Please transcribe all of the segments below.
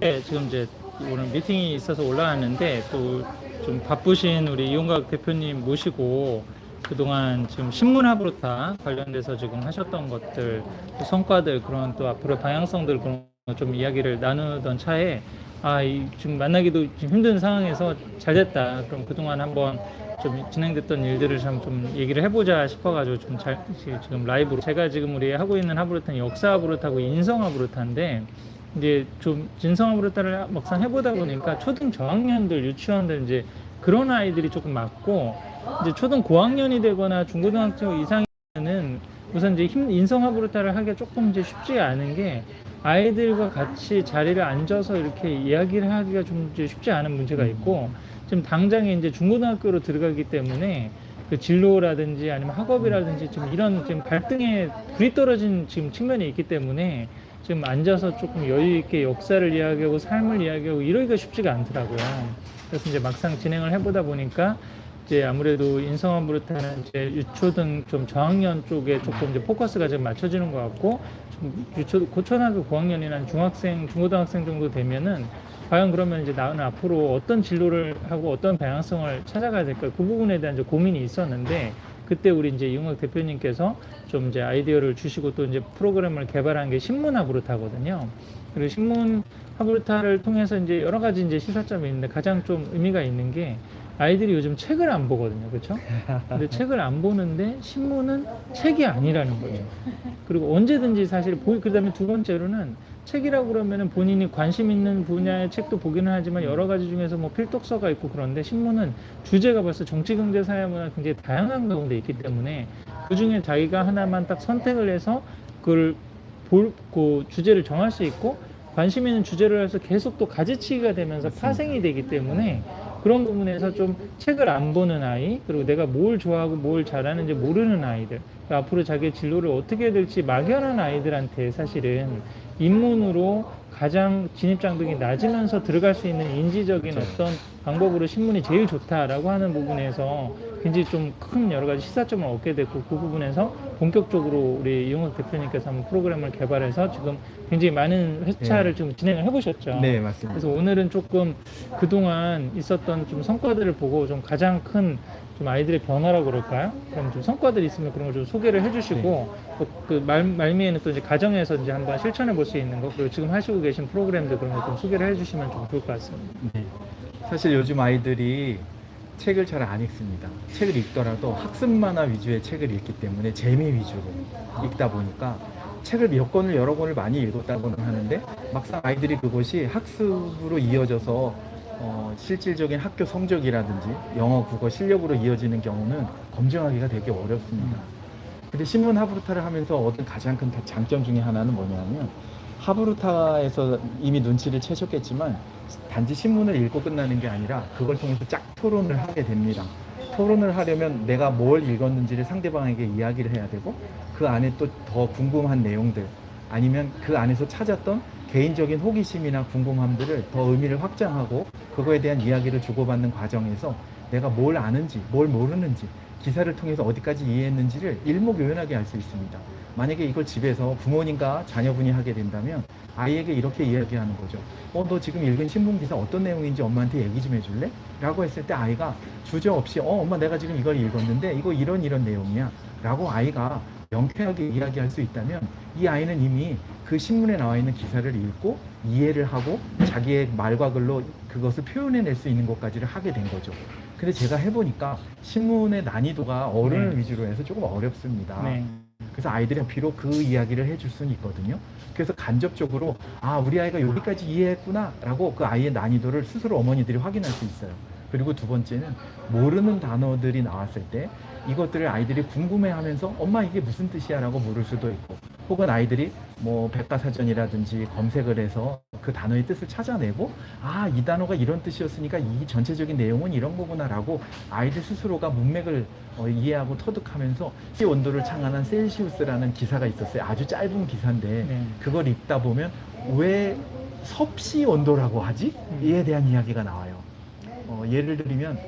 네, 지금 이제 오늘 미팅이 있어서 올라왔는데 또 좀 바쁘신 우리 이용각 대표님 모시고 그동안 지금 신문하브로타 관련돼서 지금 하셨던 것들 또 성과들 그런 또 앞으로 방향성들 그런 거좀 이야기를 나누던 차에 아, 이 지금 만나기도 좀 힘든 상황에서 잘 됐다. 그럼 그동안 한번 좀 진행됐던 일들을 참 좀 얘기를 해보자 싶어가지고 좀 잘 지금 라이브로 제가 지금 우리 하고 있는 하브로타는 역사 하브로타고 인성 하브로타인데 이제 좀 진성 하브로타를 막상 해보다 보니까 초등 저학년들 유치원들 이제 그런 아이들이 조금 많고 이제 초등 고학년이 되거나 중고등학교 이상에는 우선 이제 힘, 인성 하브로타를 하기가 조금 이제 쉽지가 않은 게 아이들과 같이 자리를 앉아서 이렇게 이야기를 하기가 좀 이제 쉽지 않은 문제가 있고 지금 당장에 이제 중고등학교로 들어가기 때문에 그 진로라든지 아니면 학업이라든지 좀 이런 지금 발등에 불이 떨어진 지금 측면이 있기 때문에 지금 앉아서 조금 여유 있게 역사를 이야기하고 삶을 이야기하고 이러기가 쉽지가 않더라고요. 그래서 이제 막상 진행을 해보다 보니까 이제 아무래도 인성한 브루타는 이제 유초등 좀 저학년 쪽에 조금 이제 포커스가 좀 맞춰지는 것 같고 좀 유초 고초등학교 고학년이나 중학생 중고등학생 정도 되면은 과연 그러면 이제 나는 앞으로 어떤 진로를 하고 어떤 방향성을 찾아가야 될까 그 부분에 대한 이제 고민이 있었는데 그때 우리 이제 이용학 대표님께서 좀 이제 아이디어를 주시고 또 이제 프로그램을 개발한 게 신문 하브루타거든요. 그리고 신문 하브루타를 통해서 이제 여러 가지 이제 시사점이 있는데 가장 좀 의미가 있는 게 아이들이 요즘 책을 안 보거든요. 그렇죠? 근데 책을 안 보는데 신문은 책이 아니라는 거죠. 그리고 언제든지 사실 보 그다음에 두 번째로는 책이라고 그러면은 본인이 관심 있는 분야의 책도 보기는 하지만 여러 가지 중에서 뭐 필독서가 있고 그런데 신문은 주제가 벌써 정치, 경제, 사회, 문화 굉장히 다양한 가운데 있기 때문에 그 중에 자기가 하나만 딱 선택을 해서 그걸 볼, 그 주제를 정할 수 있고 관심 있는 주제를 해서 계속 또 가지치기가 되면서 파생이 되기 때문에 그런 부분에서 좀 책을 안 보는 아이 그리고 내가 뭘 좋아하고 뭘 잘하는지 모르는 아이들 그러니까 앞으로 자기의 진로를 어떻게 해야 될지 막연한 아이들한테 사실은 입문으로 가장 진입장벽이 낮으면서 들어갈 수 있는 인지적인 어떤 방법으로 신문이 제일 좋다라고 하는 부분에서 굉장히 좀 큰 여러 가지 시사점을 얻게 됐고 그 부분에서 본격적으로 우리 이용혁 대표님께서 한번 프로그램을 개발해서 지금 굉장히 많은 회차를 지금 진행을 해보셨죠. 네, 맞습니다. 그래서 오늘은 조금 그동안 있었던 좀 성과들을 보고 좀 가장 큰 좀 아이들의 변화라고 그럴까요? 그럼 좀 성과들이 있으면 그런 걸 좀 소개를 해주시고 또 그 말, 말미에는 또 이제 가정에서 이제 한번 실천해 볼 수 있는 거 그리고 지금 하시고 계신 프로그램들 그런 거좀 소개를 해주시면 좀 좋을 것 같습니다. 네. 사실 요즘 아이들이 책을 잘 안 읽습니다. 책을 읽더라도 학습 만화 위주의 책을 읽기 때문에 재미 위주로 읽다 보니까 책을 몇 권을 여러 권을 많이 읽었다고는 하는데 막상 아이들이 그것이 학습으로 이어져서 어, 실질적인 학교 성적이라든지 영어, 국어 실력으로 이어지는 경우는 검증하기가 되게 어렵습니다. 근데 신문 하브루타를 하면서 얻은 가장 큰 장점 중에 하나는 뭐냐면 하브루타에서 이미 눈치를 채셨겠지만 단지 신문을 읽고 끝나는 게 아니라 그걸 통해서 짝 토론을 하게 됩니다. 토론을 하려면 내가 뭘 읽었는지를 상대방에게 이야기를 해야 되고 그 안에 또 더 궁금한 내용들 아니면 그 안에서 찾았던 개인적인 호기심이나 궁금함들을 더 의미를 확장하고 그거에 대한 이야기를 주고받는 과정에서 내가 뭘 아는지 뭘 모르는지 기사를 통해서 어디까지 이해했는지를 일목요연하게 알 수 있습니다. 만약에 이걸 집에서 부모님과 자녀분이 하게 된다면 아이에게 이렇게 이야기하는 거죠. 어, 너 지금 읽은 신문 기사 어떤 내용인지 엄마한테 얘기 좀 해줄래? 라고 했을 때 아이가 주저 없이 어, 엄마 내가 지금 이걸 읽었는데 이거 이런 이런 내용이야. 라고 아이가 명쾌하게 이야기할 수 있다면 이 아이는 이미 그 신문에 나와 있는 기사를 읽고 이해를 하고 자기의 말과 글로 그것을 표현해낼 수 있는 것까지를 하게 된 거죠. 근데 제가 해보니까 신문의 난이도가 어른을 네. 위주로 해서 조금 어렵습니다. 네. 그래서 아이들은 비록 그 이야기를 해줄 수는 있거든요. 그래서 간접적으로 아 우리 아이가 여기까지 이해했구나라고 그 아이의 난이도를 스스로 어머니들이 확인할 수 있어요. 그리고 두 번째는 모르는 단어들이 나왔을 때 이것들을 아이들이 궁금해하면서 엄마 이게 무슨 뜻이야라고 물을 수도 있고 혹은 아이들이 뭐 백과사전이라든지 검색을 해서 그 단어의 뜻을 찾아내고 아 이 단어가 이런 뜻이었으니까 이 전체적인 내용은 이런 거구나라고 아이들 스스로가 문맥을 어, 이해하고 터득하면서 이 온도를 창안한 셀시우스라는 기사가 있었어요. 아주 짧은 기사인데 네. 그걸 읽다 보면 왜 섭씨 온도라고 하지? 음. 이에 대한 이야기가 나와요. 어, 예를 들면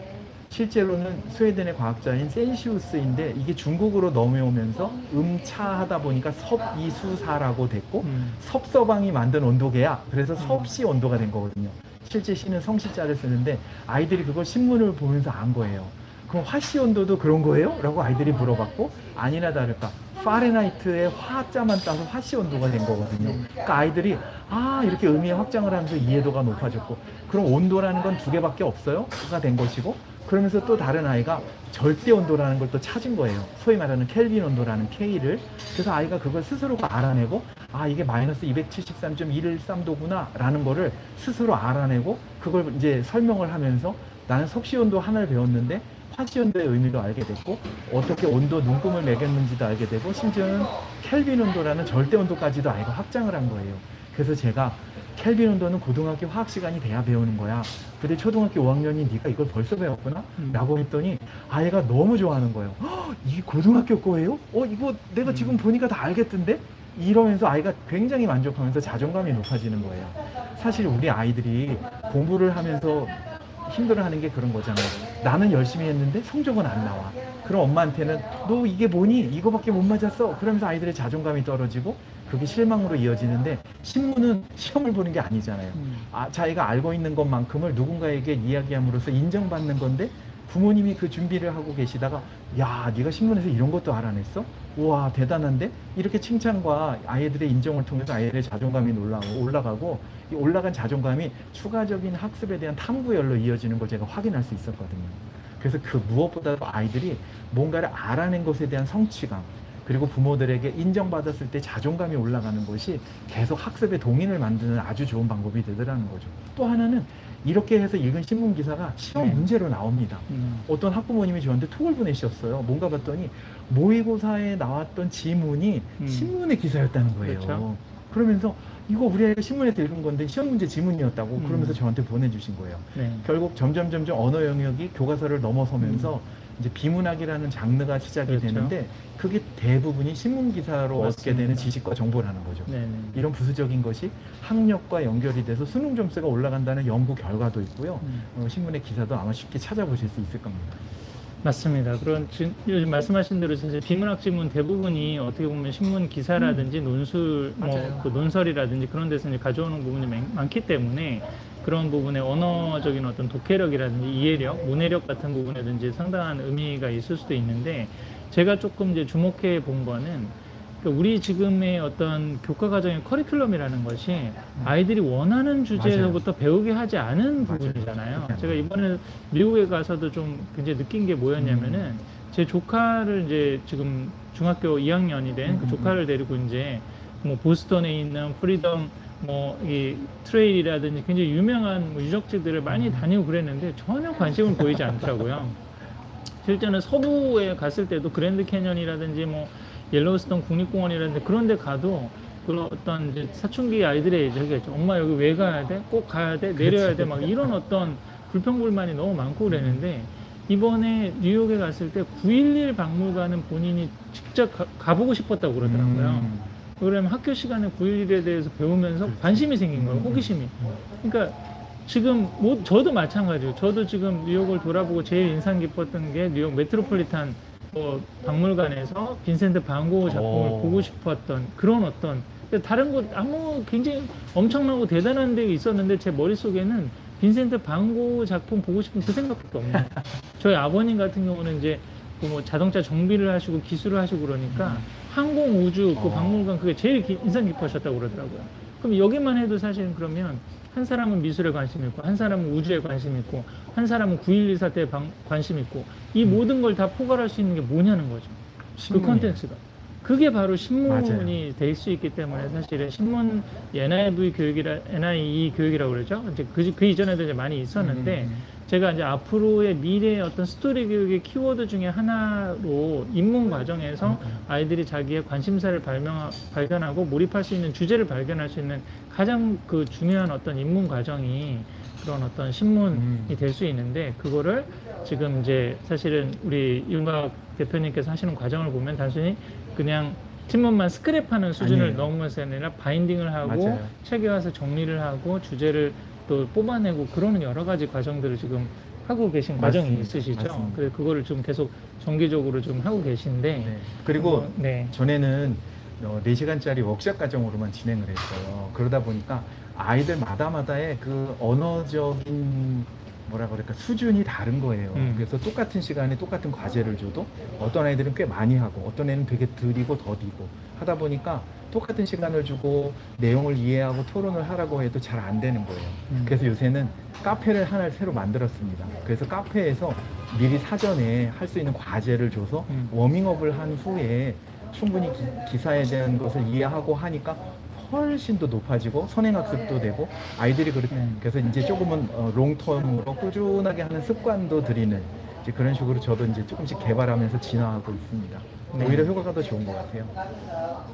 실제로는 스웨덴의 과학자인 센시우스인데 이게 중국으로 넘어오면서 음차하다 보니까 섭이수사라고 됐고 음. 섭서방이 만든 온도계야. 그래서 섭씨 온도가 된 거거든요. 실제 시는 성씨자를 쓰는데 아이들이 그걸 신문을 보면서 안 거예요. 그럼 화씨 온도도 그런 거예요? 라고 아이들이 물어봤고 아니나 다를까 파레나이트의 화자만 따서 화씨 온도가 된 거거든요. 그러니까 아이들이 아 이렇게 의미의 확장을 하면서 이해도가 높아졌고 그럼 온도라는 건 두 개밖에 없어요? 가 된 것이고 그러면서 또 다른 아이가 절대 온도라는 걸 또 찾은 거예요. 소위 말하는 켈빈 온도라는 K를. 그래서 아이가 그걸 스스로가 알아내고 아 이게 마이너스 273.113도구나 라는 거를 스스로 알아내고 그걸 이제 설명을 하면서 나는 섭씨 온도 하나를 배웠는데 화씨 온도의 의미도 알게 됐고 어떻게 온도 눈금을 매겼는지도 알게 되고 심지어는 켈빈 온도라는 절대 온도까지도 아이가 확장을 한 거예요. 그래서 제가 켈빈 온도는 고등학교 화학 시간이 돼야 배우는 거야. 근데 초등학교 5학년이 네가 이걸 벌써 배웠구나? 음. 라고 했더니 아이가 너무 좋아하는 거예요. "헉, 이게 고등학교 거예요? 어 이거 내가 음. 지금 보니까 다 알겠던데? 이러면서 아이가 굉장히 만족하면서 자존감이 높아지는 거예요. 사실 우리 아이들이 공부를 하면서 힘들어하는 게 그런 거잖아요. 나는 열심히 했는데 성적은 안 나와. 그럼 엄마한테는 너 이게 뭐니? 이거밖에 못 맞았어. 그러면서 아이들의 자존감이 떨어지고 그게 실망으로 이어지는데 신문은 시험을 보는 게 아니잖아요. 음. 아, 자기가 알고 있는 것만큼을 누군가에게 이야기함으로써 인정받는 건데 부모님이 그 준비를 하고 계시다가 야 네가 신문에서 이런 것도 알아냈어? 우와 대단한데? 이렇게 칭찬과 아이들의 인정을 통해서 아이들의 자존감이 올라가고, 올라가고 이 올라간 자존감이 추가적인 학습에 대한 탐구열로 이어지는 걸 제가 확인할 수 있었거든요. 그래서 그 무엇보다도 아이들이 뭔가를 알아낸 것에 대한 성취감 그리고 부모들에게 인정받았을 때 자존감이 올라가는 것이 계속 학습의 동인을 만드는 아주 좋은 방법이 되더라는 거죠. 또 하나는 이렇게 해서 읽은 신문 기사가 시험 네. 문제로 나옵니다. 음. 어떤 학부모님이 저한테 톡을 보내셨어요. 뭔가 봤더니 모의고사에 나왔던 지문이 음. 신문의 기사였다는 거예요. 그렇죠. 그러면서 이거 우리 아이가 신문에서 읽은 건데 시험 문제 지문이었다고 음. 그러면서 저한테 보내주신 거예요. 네. 결국 점점 점점 언어 영역이 교과서를 넘어서면서 이제 비문학이라는 장르가 시작이 음. 그렇죠. 되는데 그게 대부분이 신문 기사로 얻게. 되는 지식과 정보라는 거죠. 네네. 이런 부수적인 것이 학력과 연결이 돼서 수능 점수가 올라간다는 연구 결과도 있고요. 음. 어, 신문의 기사도 아마 쉽게 찾아보실 수 있을 겁니다. 맞습니다. 그런 지- 요즘 말씀하신 대로 사실 비문학 지문 대부분이 어떻게 보면 신문 기사라든지 논술, 음. 맞아요. 뭐그 논설이라든지 그런 데서 이제 가져오는 부분이 많- 많기 때문에 그런 부분에 언어적인 어떤 독해력이라든지 이해력, 문해력 같은 부분에든지 상당한 의미가 있을 수도 있는데 제가 조금 이제 주목해 본 거는 그 우리 지금의 어떤 교과 과정의 커리큘럼이라는 것이 아이들이 원하는 주제로부터 배우게 하지 않은. 부분이잖아요. 그렇게 제가 이번에 미국에 가서도 좀 굉장히 느낀 게 뭐였냐면은 음. 제 조카를 이제 지금 중학교 2학년이 된그 음, 조카를 데리고 이제 뭐 보스턴에 있는 프리덤 뭐이 트레일이라든지 굉장히 유명한 뭐 유적지들을 많이 음. 다니고 그랬는데 전혀 관심을 보이지 않더라고요. 실제는 서부에 갔을 때도 그랜드 캐년이라든지 뭐 옐로우스톤 국립공원이라든지 그런 데 가도 그런 어떤 이제 사춘기 아이들의 저기. 엄마 여기 왜 가야 돼? 꼭 가야 돼? 내려야 돼? 막 이런 어떤 불평불만이 너무 많고 그랬는데 이번에 뉴욕에 갔을 때 911 박물관은 본인이 직접 가, 보고 싶었다고 그러더라고요. 음. 그러면 학교 시간에 911에 대해서 배우면서 관심이 생긴 거예요. 음. 호기심이. 그러니까 지금 뭐 저도 마찬가지예요. 저도 지금 뉴욕을 돌아보고 제일 인상 깊었던 게 뉴욕 메트로폴리탄 뭐 박물관에서 빈센트 반고 작품을 오. 보고 싶었던 그런 어떤 다른 곳 아무 굉장히 엄청나고 대단한 데 있었는데 제 머릿속에는 빈센트 반고 작품 보고 싶은 그 생각밖에 거예요. 저희 아버님 같은 경우는 이제 그뭐 자동차 정비를 하시고 기술을 하시고 그러니까 항공 우주 그 어. 박물관 그게 제일 기- 인상 깊으셨다고 그러더라고요. 그럼 여기만 해도 사실은 그러면 한 사람은 미술에 관심 있고 한 사람은 우주에 관심 있고 한 사람은 9.11 사태에 방- 관심 있고 이 모든 걸 다 포괄할 수 있는 게 뭐냐는 거죠. 그 신문이에요. 컨텐츠가. 그게 바로 신문이. 될 수 있기 때문에 사실은 신문 NIV 교육이라 NIE 교육이라고 그러죠. 이제 그, 그 이전에도 이제 많이 있었는데 음, 음, 제가 이제 앞으로의 미래의 어떤 스토리 교육의 키워드 중에 하나로 입문 과정에서 음, 음. 아이들이 자기의 관심사를 발명, 발견하고 몰입할 수 있는 주제를 발견할 수 있는 가장 그 중요한 어떤 입문 과정이 그런 어떤 신문이 음. 될수 있는데 그거를 지금 이제 사실은 우리 윤곽 대표님께서 하시는 과정을 보면 단순히 그냥 신문만 스크랩하는 수준을 아니에요. 넘으면서 아니라 바인딩을 하고 맞아요. 책에 와서 정리를 하고 주제를 또 뽑아내고 그러는 여러 가지 과정들을 지금 하고 계신 과정이 맞습니다. 있으시죠. 맞습니다. 그래서 그거를 좀 계속 정기적으로 좀 하고 계신데 네. 그리고 어, 네. 전에는 어, 4시간짜리 워크샵 과정으로만 진행을 했어요. 그러다 보니까 아이들 마다마다의 그 언어적인 뭐라 그럴까 수준이 다른 거예요. 음. 그래서 똑같은 시간에 똑같은 과제를 줘도 어떤 아이들은 꽤 많이 하고 어떤 애는 되게 느리고 더디고 하다 보니까 똑같은 시간을 주고 내용을 이해하고 토론을 하라고 해도 잘 안 되는 거예요. 음. 그래서 요새는 카페를 하나를 새로 만들었습니다. 그래서 카페에서 미리 사전에 할 수 있는 과제를 줘서 음. 워밍업을 한 후에 충분히 기, 사에 대한 것을 이해하고 하니까 훨씬 더 높아지고 선행학습도 되고 아이들이 그렇게 음. 그래서 이제 조금은 어, 롱텀으로 꾸준하게 하는 습관도 들이는 이제 그런 식으로 저도 이제 조금씩 개발하면서 진화하고 있습니다. 네. 오히려 효과가 더 좋은 것 같아요.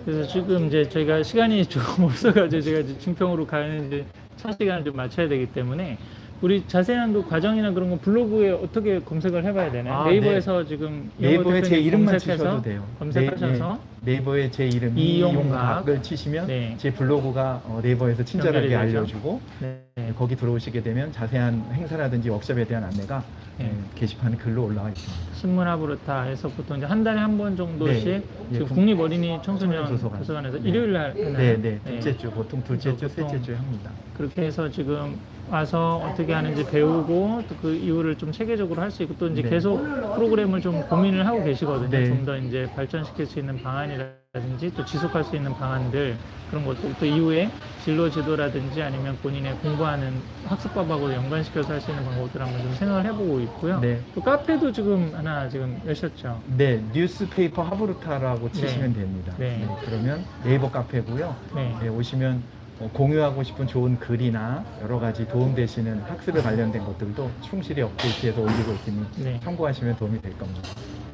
그래서 지금 이제 저희가 시간이 조금 없어가지고 제가 이제 중평으로 가는 이제 첫 시간을 좀 맞춰야 되기 때문에 우리 자세한 그 과정이나 그런 건 블로그에 어떻게 검색을 해봐야 되나요? 아, 네이버에서 지금 네이버에 제 이름만 검색해서 치셔도 돼요. 검색하셔서 네, 이버에제 이름 이용각. 이용각을 치시면 네. 제 블로그가 어, 네이버에서 친절하게 연결이 되죠. 알려주고 네. 네, 거기 들어오시게 되면 자세한 행사라든지 워크숍에 대한 안내가 네. 네, 게시판에 글로 올라와 있습니다. 신문 하브르타에서 보통 이제 한 달에 한 번 정도씩 네. 지금 예, 국- 국립 어린이 청소년 도서관. 도서관에서 네. 일요일 날 하나요? 네, 네, 둘째 주 보통 둘째 주, 셋째 주에 합니다. 그렇게 해서 지금 와서 어떻게 하는지 배우고 또 그 이유를 좀 체계적으로 할 수 있고 또 이제 네. 계속 프로그램을 좀 고민을 하고 계시거든요. 네. 좀더 이제 발전시킬 수 있는 방안이라든지 또 지속할 수 있는 방안들 그런 것들 또 이후에 진로 지도라든지 아니면 본인의 공부하는 학습법하고 연관시켜서 할 수 있는 방법들 한번 좀 생각을 해보고 있고요. 네. 또 카페도 지금 하나 지금 여셨죠. 네, 뉴스페이퍼 하브루타라고 네. 치시면 됩니다. 네. 그러면 네이버 카페고요. 네. 네, 오시면 어, 공유하고 싶은 좋은 글이나 여러 가지 도움 되시는 학습에 관련된 것들도 충실히 업데이트해서 올리고 있으니 네. 참고하시면 도움이 될 겁니다.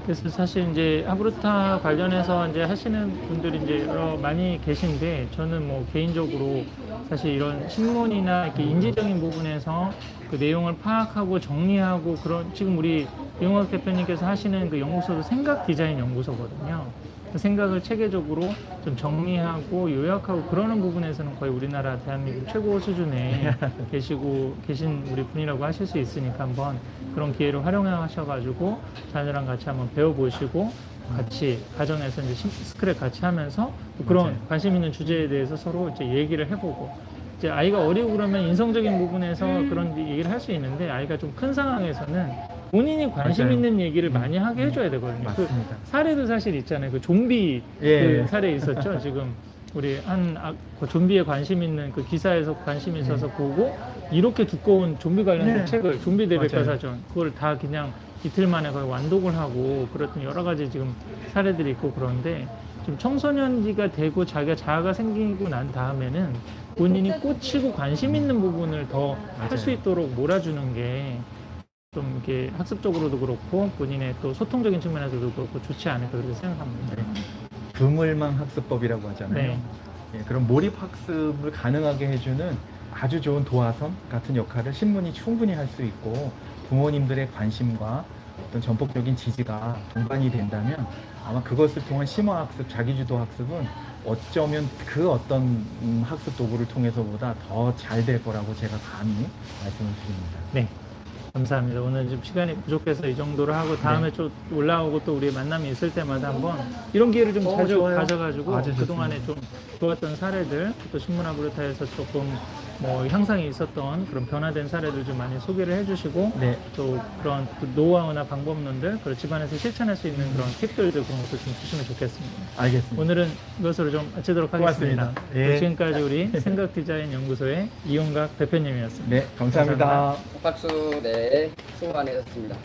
그래서 사실 이제 하브루타 관련해서 이제 하시는 분들이 이제 여러 많이 계신데 저는 뭐 개인적으로 사실 이런 신문이나 이렇게 인지적인 부분에서 그 내용을 파악하고 정리하고 그런 지금 우리 이용학 대표님께서 하시는 그 연구소도 생각 디자인 연구소거든요. 그 생각을 체계적으로 좀 정리하고 요약하고 그러는 부분에서는 거의 우리나라 대한민국 최고 수준에 계시고 계신 우리 분이라고 하실 수 있으니까 한번 그런 기회를 활용하셔가지고 자녀랑 같이 한번 배워보시고 같이 가정에서 이제 심- 스크랩 같이 하면서 또 그런 맞아요. 관심 있는 주제에 대해서 서로 이제 얘기를 해보고 이제 아이가 어리고 그러면 인성적인 부분에서 그런 얘기를 할 수 있는데 아이가 좀 큰 상황에서는 본인이 관심 맞아요. 있는 얘기를 음. 많이 하게 해줘야 되거든요. 그 맞습니다. 사례도 사실 있잖아요. 그 좀비 예. 그 사례 있었죠. 지금 우리 한 아, 그 좀비에 관심 있는 그 기사에서 관심이 있어서 보고 이렇게 두꺼운 좀비 관련된 네. 책을 좀비. 대백과사전 그걸 다 그냥 이틀 만에 거의 완독을 하고 그랬던 여러 가지 지금 사례들이 있고 그런데 좀 청소년기가 되고 자기가 자아가 생기고 난 다음에는 본인이 꽂히고 관심 있는 부분을 더 할 수. 있도록 몰아주는 게 좀 이렇게 학습적으로도 그렇고 본인의 또 소통적인 측면에서도 그렇고 좋지 않을까 그렇게 생각합니다. 네. 그물망 학습법이라고 하잖아요. 네. 예, 그런 몰입 학습을 가능하게 해주는 아주 좋은 도화선 같은 역할을 신문이 충분히 할 수 있고 부모님들의 관심과 어떤 전폭적인 지지가 동반이 된다면 아마 그것을 통한 심화 학습, 자기주도 학습은 어쩌면 그 어떤 음, 학습 도구를 통해서보다 더 잘 될 거라고 제가 감히 말씀을 드립니다. 네. 감사합니다. 오늘 좀 시간이 부족해서 이 정도로 하고 다음에 좀 올라오고 또 우리 만남이 있을 때마다 한번 이런 기회를 좀 어, 자주 좋아요. 가져가지고 아주 그동안에 좀 좋았던 사례들 또 신문화브루타에서 조금 뭐 향상이 있었던 그런 변화된 사례들 좀 많이 소개를 해주시고 네, 또 그런 또 노하우나 방법론들 그리고 집안에서 실천할 수 있는 그런 팁들도 그런 것도 좀 주시면 좋겠습니다. 알겠습니다. 오늘은 이것으로 좀 마치도록 하겠습니다. 고맙습니다. 예. 지금까지 우리 생각 디자인 연구소의 이용각 대표님이었습니다. 네, 감사합니다. 감사합니다. 박수 네 수고 많으셨습니다.